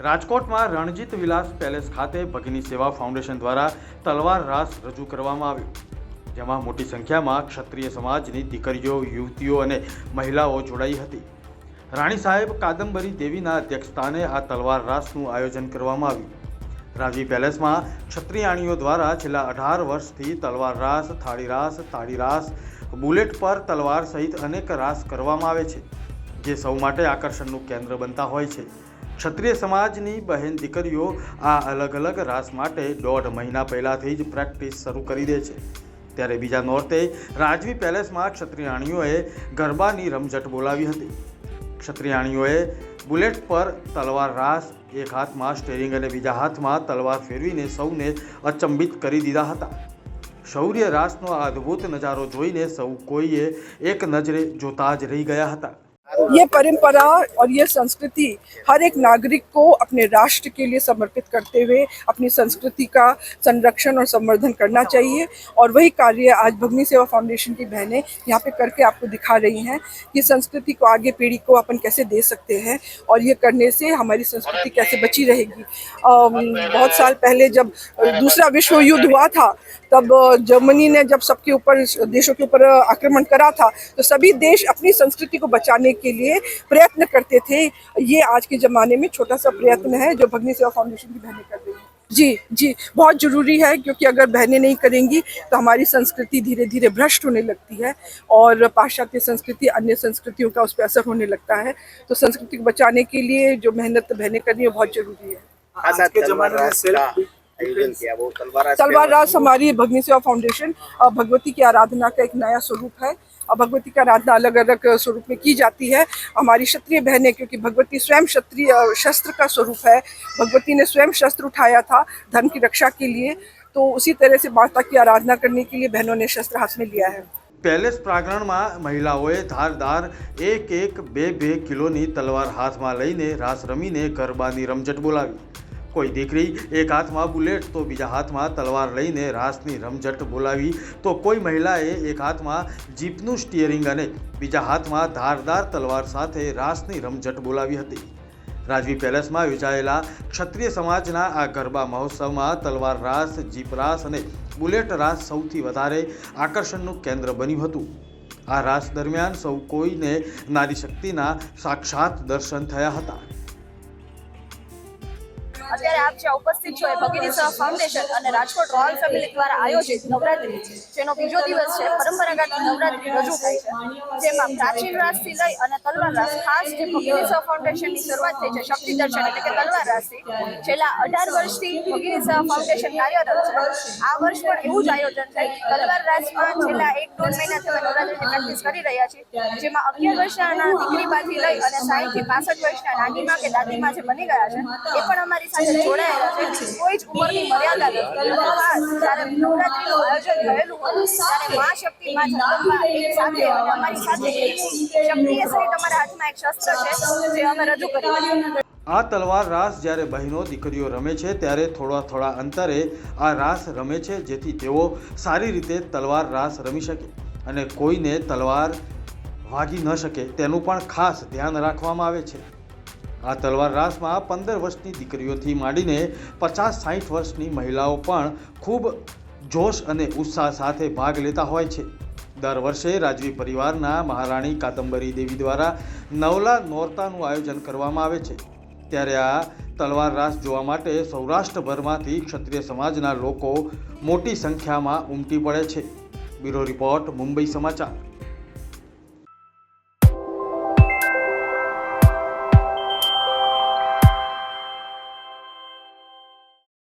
રાજકોટમાં રણજીત વિલાસ પેલેસ ખાતે ભગની સેવા ફાઉન્ડેશન દ્વારા તલવાર રાસ રજૂ કરવામાં આવ્યું. જેમાં મોટી સંખ્યામાં ક્ષત્રિય સમાજની દીકરીઓ, યુવતીઓ અને મહિલાઓ જોડાઈ હતી. રાણી સાહેબ કાદંબરી દેવીના અધ્યક્ષસ્થાને આ તલવાર રાસનું આયોજન કરવામાં આવ્યું. રાજવી પેલેસમાં ક્ષત્રિયાણીઓ દ્વારા છેલ્લા અઢાર વર્ષથી તલવાર રાસ, થાળી રાસ, તાળી રાસ, બુલેટ પર તલવાર સહિત અનેક રાસ કરવામાં આવે છે, જે સૌ માટે આકર્ષણનું કેન્દ્ર બનતા હોય છે. ક્ષત્રિય સમાજની બહેન દીકરીઓ આ અલગ અલગ રાસ માટે દોઢ મહિના પહેલાંથી જ પ્રેક્ટિસ શરૂ કરી દે છે. ત્યારે બીજા નોરતે રાજવી પેલેસમાં ક્ષત્રિયાણીઓએ ગરબાની રમઝટ બોલાવી હતી. ક્ષત્રિયાણીઓએ બુલેટ પર તલવાર રાસ, એક હાથમાં સ્ટેરિંગ અને બીજા હાથમાં તલવાર ફેરવીને સૌને અચંબિત કરી દીધા હતા. શૌર્ય રાસનો અદ્ભુત નજારો જોઈને સૌ કોઈએ એક નજરે જોતા જ રહી ગયા હતા. ये परंपरा और ये संस्कृति हर एक नागरिक को अपने राष्ट्र के लिए समर्पित करते हुए अपनी संस्कृति का संरक्षण और संवर्धन करना चाहिए। और वही कार्य आज भगनी सेवा फाउंडेशन की बहनें यहाँ पे करके आपको दिखा रही हैं कि संस्कृति को आगे पीढ़ी को अपन कैसे दे सकते हैं और ये करने से हमारी संस्कृति कैसे बची रहेगी। बहुत साल पहले जब दूसरा विश्व युद्ध हुआ था, तब जर्मनी ने जब सबके ऊपर, देशों के ऊपर आक्रमण करा था तो सभी देश अपनी संस्कृति को बचाने के लिए प्रयत्न करते थे। ये आज के ज़माने में छोटा सा प्रयत्न है जो भगनी सेवा फाउंडेशन की बहनें कर रही हैं। जी जी बहुत ज़रूरी है क्योंकि अगर बहनें नहीं करेंगी तो हमारी संस्कृति धीरे धीरे भ्रष्ट होने लगती है और पाश्चात्य संस्कृति अन्य संस्कृतियों का उस पर असर होने लगता है। तो संस्कृति को बचाने के लिए जो मेहनत बहनें कर रही हैं बहुत ज़रूरी है। आज आज के के जमाने जमाने में में self आयोजन किया वो तलवार रास तलवार पे- रास हमारी भगनी सेवा फाउंडेशन भगवती की आराधना का एक नया स्वरूप है। और भगवती की आराधना अलग अलग स्वरूप में की जाती है हमारी क्षत्रिय बहनें क्योंकि भगवती स्वयं क्षत्रिय अ, शस्त्र का स्वरूप है भगवती ने स्वयं शस्त्र उठाया था धर्म की रक्षा के लिए तो उसी तरह से माता की आराधना करने के लिए बहनों ने शस्त्र हाथ में लिया है પેલેસ પ્રાંગણમાં મહિલાઓએ ધારદાર એક એક બે બે કિલોની તલવાર હાથમાં લઈને રાસ રમીને ગરબાની રમઝટ બોલાવી કોઈ દીકરી એક હાથમાં બુલેટ તો બીજા હાથમાં તલવાર લઈને રાસની રમઝટ બોલાવી, તો કોઈ મહિલાએ એક હાથમાં જીપનું સ્ટિયરિંગ અને બીજા હાથમાં ધારદાર તલવાર સાથે રાસની રમઝટ બોલાવી હતી. રાજવી પેલેસમાં યોજાયેલા ક્ષત્રિય સમાજના આ ગરબા મહોત્સવમાં તલવાર રાસ, જીપ રાસ અને બુલેટ રાસ સૌથી વધારે આકર્ષણનું કેન્દ્ર બન્યું હતું. આ રાસ દરમિયાન સૌ કોઈને નારી શક્તિના સાક્ષાત દર્શન થયા હતા. અત્યારે આપ જ્યાં ઉપસ્થિત છો એ સેવા ફાઉન્ડેશન અને રાજકોટ રોયલ ફેમિલી દ્વારા આયોજિત નવરાત્રી જેનો બીજો દિવસ છે, પરંપરાગત નવરાત્રી રજૂ થાય છે. જેમાં પ્રાચીન રાસથી લઈ અને તલવાર રાસ, ખાસ જે સેવા ફાઉન્ડેશનની શરૂઆત થઈ છે, શક્તિ દર્શન એટલે કે તલવાર રાસથી, છેલ્લા અઢાર વર્ષથી સેવા ફાઉન્ડેશન કાર્યરત છે. આ વર્ષ પણ એવું જ આયોજન છે. તલવાર રાસમાં છેલ્લા એક દોઢ મહિનાથી અમે નવરાત્રીની પ્રેક્ટિસ કરી રહ્યા છીએ, જેમાં અગિયાર વર્ષના દીકરીમાંથી લઈ અને સાઠથી પાસઠ વર્ષના નાનીમાં કે દાદીમાં જે બની ગયા છે, એ પણ અમારી સાથે જોડાયેલા છે કોઈ જ ઉંમરની મર્યાદા નથી. જ્યારે નવરાત્રીનું આયોજન થયેલું હતું ત્યારે મા શક્તિ મા જગદંબા એક સાથે અમારી સાથે શક્તિએ સહિત અમારા હાથમાં એક શસ્ત્ર છે જે અમે રજૂ કરી આ તલવાર રાસ જ્યારે બહેનો દીકરીઓ રમે છે ત્યારે થોડા થોડા અંતરે આ રાસ રમે છે જેથી તેઓ સારી રીતે તલવાર રાસ રમી શકે અને કોઈને તલવાર વાગી ન શકે તેનું પણ ખાસ ધ્યાન રાખવામાં આવે છે. આ તલવાર રાસમાં પંદર વર્ષની દીકરીઓથી માંડીને પચાસ સાઠ વર્ષની મહિલાઓ પણ ખૂબ જોશ અને ઉત્સાહ સાથે ભાગ લેતા હોય છે. દર વર્ષે રાજવી પરિવારના મહારાણી કાદંબરી દેવી દ્વારા નવલા નોરતાનું આયોજન કરવામાં આવે છે. ત્યારે આ તલવાર રાસ જોવા માટે સૌરાષ્ટ્રભરમાંથી ક્ષત્રિય સમાજના લોકો મોટી સંખ્યામાં ઉમટી પડે છે. બ્યુરો રિપોર્ટ મુંબઈ સમાચાર.